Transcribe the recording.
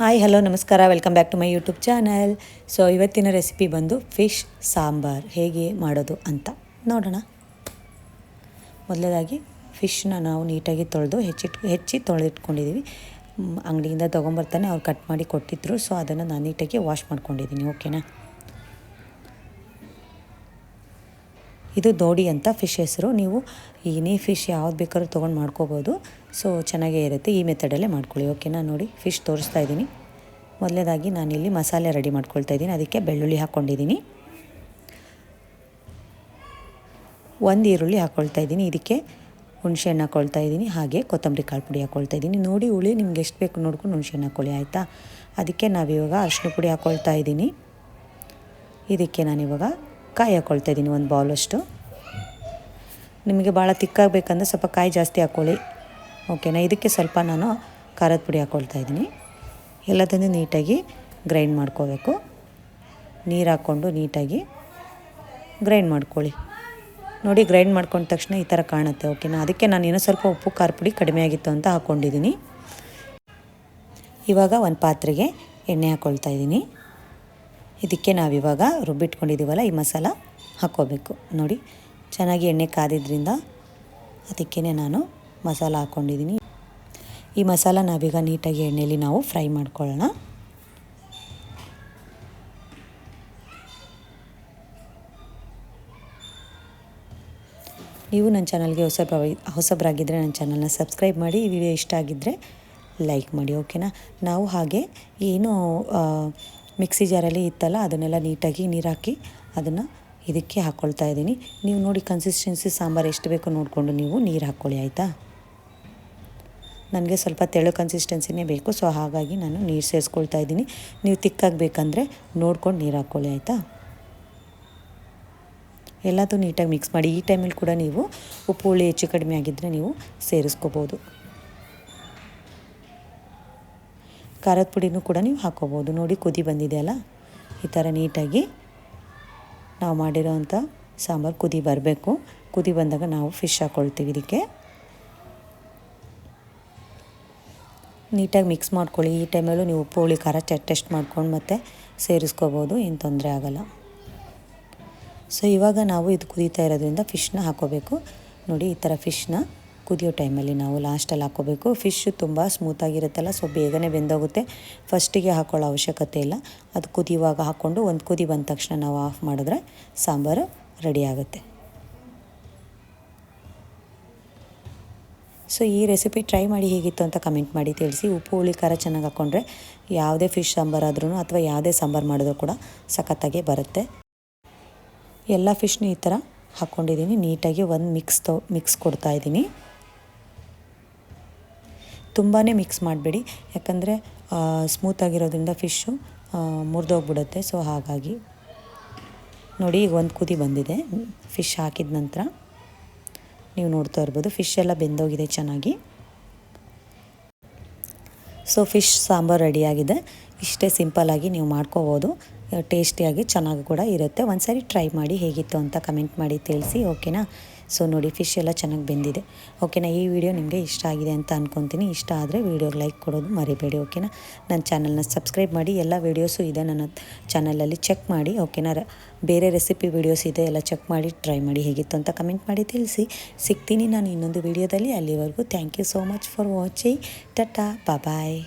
Hi hello ನಮಸ್ಕಾರ. Welcome back to my YouTube channel so ಇವತ್ತಿನ recipe ಬಂದು fish sambar. ಹೇಗೆ ಮಾಡೋದು ಅಂತ ನೋಡೋಣ. ಮೊದಲದಾಗಿ ಫಿಶ್ನ ನಾವು ನೀಟಾಗಿ ತೊಳೆದು ಹೆಚ್ಚಿಟ್ಟು ಹೆಚ್ಚಿ ತೊಳೆದಿಟ್ಕೊಂಡಿದ್ದೀವಿ ಅಂಗಡಿಯಿಂದ ತೊಗೊಂಬರ್ತಾನೆ ಅವ್ರು ಕಟ್ ಮಾಡಿ ಕೊಟ್ಟಿದ್ರು. ಸೊ ಅದನ್ನು ನಾನು ನೀಟಾಗಿ ವಾಶ್ ಮಾಡ್ಕೊಂಡಿದ್ದೀನಿ ಓಕೆನಾ ಇದು ದೋಡಿ ಅಂತ ಫಿಶ್ ಹೆಸರು. ನೀವು ಏನೇ ಫಿಶ್ ಯಾವ್ದು ಬೇಕಾದ್ರೂ ತೊಗೊಂಡು ಮಾಡ್ಕೋಬೋದು. ಸೊ ಚೆನ್ನಾಗೇ ಇರುತ್ತೆ. ಈ ಮೆಥಡಲ್ಲೇ ಮಾಡ್ಕೊಳ್ಳಿ. ಓಕೆನಾ ನೋಡಿ ಫಿಶ್ ತೋರಿಸ್ತಾ ಇದ್ದೀನಿ. ಮೊದಲೇದಾಗಿ ನಾನಿಲ್ಲಿ ಮಸಾಲೆ ರೆಡಿ ಮಾಡ್ಕೊಳ್ತಾ ಇದ್ದೀನಿ. ಅದಕ್ಕೆ ಬೆಳ್ಳುಳ್ಳಿ ಹಾಕ್ಕೊಂಡಿದ್ದೀನಿ. ಒಂದು ಈರುಳ್ಳಿ ಹಾಕ್ಕೊಳ್ತಾ ಇದ್ದೀನಿ. ಇದಕ್ಕೆ ಹುಣಸೆಹಣ್ಣು ಹಾಕ್ಕೊಳ್ತಾ ಇದ್ದೀನಿ. ಹಾಗೆ ಕೊತ್ತಂಬರಿ ಕಾಳು ಪುಡಿ ಹಾಕ್ಕೊಳ್ತಾ ಇದ್ದೀನಿ. ನೋಡಿ ಹುಳಿ ನಿಮ್ಗೆ ಎಷ್ಟು ಬೇಕು ನೋಡ್ಕೊಂಡು ಹುಣಸೆಹಣ್ಣು ಹಾಕ್ಕೊಳ್ಳಿ ಆಯಿತಾ? ಅದಕ್ಕೆ ನಾವಿವಾಗ ಅರಿಶಿನ ಪುಡಿ ಹಾಕ್ಕೊಳ್ತಾ ಇದ್ದೀನಿ. ಇದಕ್ಕೆ ನಾನಿವಾಗ ಕಾಯಿ ಹಾಕ್ಕೊಳ್ತಾ ಇದ್ದೀನಿ ಒಂದು ಬೌಲಷ್ಟು. ನಿಮಗೆ ಭಾಳ ತಿಕ್ಕಾಗಬೇಕಂದ್ರೆ ಸ್ವಲ್ಪ ಕಾಯಿ ಜಾಸ್ತಿ ಹಾಕ್ಕೊಳ್ಳಿ. ಓಕೆನಾ ಇದಕ್ಕೆ ಸ್ವಲ್ಪ ನಾನು ಖಾರದ ಪುಡಿ ಹಾಕ್ಕೊಳ್ತಾ ಇದ್ದೀನಿ. ಎಲ್ಲದನ್ನು ನೀಟಾಗಿ ಗ್ರೈಂಡ್ ಮಾಡ್ಕೋಬೇಕು. ನೀರು ಹಾಕ್ಕೊಂಡು ನೀಟಾಗಿ ಗ್ರೈಂಡ್ ಮಾಡ್ಕೊಳ್ಳಿ. ನೋಡಿ ಗ್ರೈಂಡ್ ಮಾಡ್ಕೊಂಡ ತಕ್ಷಣ ಈ ಥರ ಕಾಣುತ್ತೆ. ಓಕೆನಾ ಅದಕ್ಕೆ ನಾನು ಇನ್ನೂ ಸ್ವಲ್ಪ ಉಪ್ಪು, ಖಾರ ಪುಡಿ ಕಡಿಮೆ ಆಗಿತ್ತು ಅಂತ ಹಾಕ್ಕೊಂಡಿದ್ದೀನಿ. ಇವಾಗ ಒಂದು ಪಾತ್ರೆಗೆ ಎಣ್ಣೆ ಹಾಕ್ಕೊಳ್ತಾ ಇದ್ದೀನಿ. ಇದಕ್ಕೆ ನಾವಿವಾಗ ರುಬ್ಬಿಟ್ಕೊಂಡಿದ್ದೀವಲ್ಲ ಈ ಮಸಾಲ ಹಾಕ್ಕೋಬೇಕು. ನೋಡಿ, ಚೆನ್ನಾಗಿ ಎಣ್ಣೆ ಕಾದಿದ್ರಿಂದ ಅದಕ್ಕೇ ನಾನು ಮಸಾಲ ಹಾಕ್ಕೊಂಡಿದ್ದೀನಿ. ಈ ಮಸಾಲ ನಾವೀಗ ನೀಟಾಗಿ ಎಣ್ಣೆಯಲ್ಲಿ ನಾವು ಫ್ರೈ ಮಾಡ್ಕೊಳ್ಳೋಣ. ನೀವು ನನ್ನ ಚಾನಲ್ಗೆ ಹೊಸ ಹೊಸಬ್ರಾಗಿದ್ದರೆ ನನ್ನ ಚಾನಲ್ನ ಸಬ್ಸ್ಕ್ರೈಬ್ ಮಾಡಿ, ಈ ವಿಡಿಯೋ ಇಷ್ಟ ಆಗಿದ್ದರೆ ಲೈಕ್ ಮಾಡಿ, ಓಕೆನಾ? ನಾವು ಹಾಗೆ ಏನು ಮಿಕ್ಸಿ ಜಾರಲ್ಲಿ ಇತ್ತಲ್ಲ, ಅದನ್ನೆಲ್ಲ ನೀಟಾಗಿ ನೀರು ಹಾಕಿ ಅದನ್ನು ಇದಕ್ಕೆ ಹಾಕ್ಕೊಳ್ತಾ ಇದ್ದೀನಿ. ನೀವು ನೋಡಿ ಕನ್ಸಿಸ್ಟೆನ್ಸಿ ಸಾಂಬಾರು ಎಷ್ಟು ಬೇಕೋ ನೋಡಿಕೊಂಡು ನೀವು ನೀರು ಹಾಕ್ಕೊಳ್ಳಿ ಆಯಿತಾ? ನನಗೆ ಸ್ವಲ್ಪ ತೆಳು ಕನ್ಸಿಸ್ಟೆನ್ಸಿನೇ ಬೇಕು, ಸೊ ಹಾಗಾಗಿ ನಾನು ನೀರು ಸೇರಿಸ್ಕೊಳ್ತಾ ಇದ್ದೀನಿ. ನೀವು ತಿಕ್ಕಾಗಬೇಕಂದ್ರೆ ನೋಡ್ಕೊಂಡು ನೀರು ಹಾಕ್ಕೊಳ್ಳಿ ಆಯಿತಾ? ಎಲ್ಲದೂ ನೀಟಾಗಿ ಮಿಕ್ಸ್ ಮಾಡಿ. ಈ ಟೈಮಲ್ಲಿ ಕೂಡ ನೀವು ಉಪ್ಪು, ಹುಳಿ ಹೆಚ್ಚು ಕಡಿಮೆ ಆಗಿದ್ದರೆ ನೀವು ಸೇರಿಸ್ಕೋಬೋದು. ಖಾರದ ಪುಡಿನೂ ಕೂಡ ನೀವು ಹಾಕೋಬೋದು. ನೋಡಿ, ಕುದಿ ಬಂದಿದೆ ಅಲ್ಲ? ಈ ಥರ ನೀಟಾಗಿ ನಾವು ಮಾಡಿರೋವಂಥ ಸಾಂಬಾರು ಕುದಿ ಬರಬೇಕು. ಕುದಿ ಬಂದಾಗ ನಾವು ಫಿಶ್ ಹಾಕ್ಕೊಳ್ತೀವಿ ಇದಕ್ಕೆ. ನೀಟಾಗಿ ಮಿಕ್ಸ್ ಮಾಡ್ಕೊಳ್ಳಿ. ಈ ಟೈಮಲ್ಲೂ ನೀವು ಉಪ್ಪು ಹುಳಿ ಖಾರ ಟೆಸ್ಟ್ ಮಾಡ್ಕೊಂಡು ಮತ್ತೆ ಸೇರಿಸ್ಕೋಬೋದು. ಏನು ತೊಂದರೆ ಆಗೋಲ್ಲ. ಸೊ ಇವಾಗ ನಾವು ಇದು ಕುದೀತಾ ಇರೋದ್ರಿಂದ ಫಿಶ್ನ ಹಾಕೋಬೇಕು. ನೋಡಿ, ಈ ಥರ ಫಿಶ್ನ ಕುದಿಯೋ ಟೈಮಲ್ಲಿ ನಾವು ಲಾಸ್ಟಲ್ಲಿ ಹಾಕ್ಕೋಬೇಕು. ಫಿಶ್ ತುಂಬ ಸ್ಮೂತಾಗಿರುತ್ತಲ್ಲ ಸೊ ಬೇಗನೆ ಬೆಂದೋಗುತ್ತೆ. ಫಸ್ಟಿಗೆ ಹಾಕ್ಕೊಳ್ಳೋ ಅವಶ್ಯಕತೆ ಇಲ್ಲ. ಅದು ಕುದಿಯುವಾಗ ಹಾಕ್ಕೊಂಡು ಒಂದು ಕುದಿ ಬಂದ ತಕ್ಷಣ ನಾವು ಆಫ್ ಮಾಡಿದ್ರೆ ಸಾಂಬಾರು ರೆಡಿ ಆಗುತ್ತೆ. ಸೊ ಈ ರೆಸಿಪಿ ಟ್ರೈ ಮಾಡಿ ಹೇಗಿತ್ತು ಅಂತ ಕಮೆಂಟ್ ಮಾಡಿ ತಿಳಿಸಿ. ಉಪ್ಪು, ಹುಳಿ, ಖಾರ ಚೆನ್ನಾಗಿ ಹಾಕ್ಕೊಂಡ್ರೆ ಯಾವುದೇ ಫಿಶ್ ಸಾಂಬಾರು ಆದ್ರೂ ಅಥವಾ ಯಾವುದೇ ಸಾಂಬಾರು ಮಾಡಿದ್ರು ಕೂಡ ಸಖತ್ತಾಗೆ ಬರುತ್ತೆ. ಎಲ್ಲ ಫಿಶ್ನು ಈ ಥರ ಹಾಕ್ಕೊಂಡಿದ್ದೀನಿ. ನೀಟಾಗಿ ಒಂದು ಮಿಕ್ಸ್ ತೊ ಮಿಕ್ಸ್ ಕೊಡ್ತಾ ಇದ್ದೀನಿ. ತುಂಬಾ ಮಿಕ್ಸ್ ಮಾಡಬೇಡಿ. ಯಾಕಂದರೆ ಸ್ಮೂತಾಗಿರೋದ್ರಿಂದ ಫಿಶ್ಶು ಮುರಿದೋಗ್ಬಿಡುತ್ತೆ. ಸೊ ಹಾಗಾಗಿ ನೋಡಿ, ಈಗ ಒಂದು ಕುದಿ ಬಂದಿದೆ. ಫಿಶ್ ಹಾಕಿದ ನಂತರ ನೀವು ನೋಡ್ತಾ ಇರ್ಬೋದು. ಫಿಶ್ ಎಲ್ಲ ಬೆಂದೋಗಿದೆ ಚೆನ್ನಾಗಿ. ಸೊ ಫಿಶ್ ಸಾಂಬಾರು ರೆಡಿಯಾಗಿದೆ ಇಷ್ಟೇ ಸಿಂಪಲ್ಲಾಗಿ ನೀವು ಮಾಡ್ಕೋಬೋದು. ಟೇಸ್ಟಿಯಾಗಿ ಚೆನ್ನಾಗಿ ಕೂಡ ಇರುತ್ತೆ. ಒಂದು ಸಾರಿ ಟ್ರೈ ಮಾಡಿ ಹೇಗಿತ್ತು ಅಂತ ಕಮೆಂಟ್ ಮಾಡಿ ತಿಳಿಸಿ ಓಕೆನಾ ಸೊ ನೋಡಿ ಫಿಶ್ ಎಲ್ಲ ಚೆನ್ನಾಗಿ ಬೆಂದಿದೆ. ಓಕೆನಾ ಈ ವಿಡಿಯೋ ನಿಮಗೆ ಇಷ್ಟ ಆಗಿದೆ ಅಂತ ಅಂದ್ಕೊತೀನಿ ಇಷ್ಟ ಆದರೆ ವೀಡಿಯೋಗೆ ಲೈಕ್ ಕೊಡೋದು ಮರಿಬೇಡಿ ಓಕೆನಾ ನನ್ನ ಚಾನಲ್ನ ಸಬ್ಸ್ಕ್ರೈಬ್ ಮಾಡಿ, ಎಲ್ಲ ವೀಡಿಯೋಸು ಇದೆ ನನ್ನ ಚಾನಲಲ್ಲಿ ಚೆಕ್ ಮಾಡಿ ಓಕೆನಾ ಬೇರೆ ರೆಸಿಪಿ ವೀಡಿಯೋಸ್ ಇದೆ, ಎಲ್ಲ ಚೆಕ್ ಮಾಡಿ ಟ್ರೈ ಮಾಡಿ ಹೇಗಿತ್ತು ಅಂತ ಕಮೆಂಟ್ ಮಾಡಿ ತಿಳಿಸಿ. ಸಿಗ್ತೀನಿ ನಾನು ಇನ್ನೊಂದು ವಿಡಿಯೋದಲ್ಲಿ ಅಲ್ಲಿವರೆಗೂ thank you so much for watching tata bye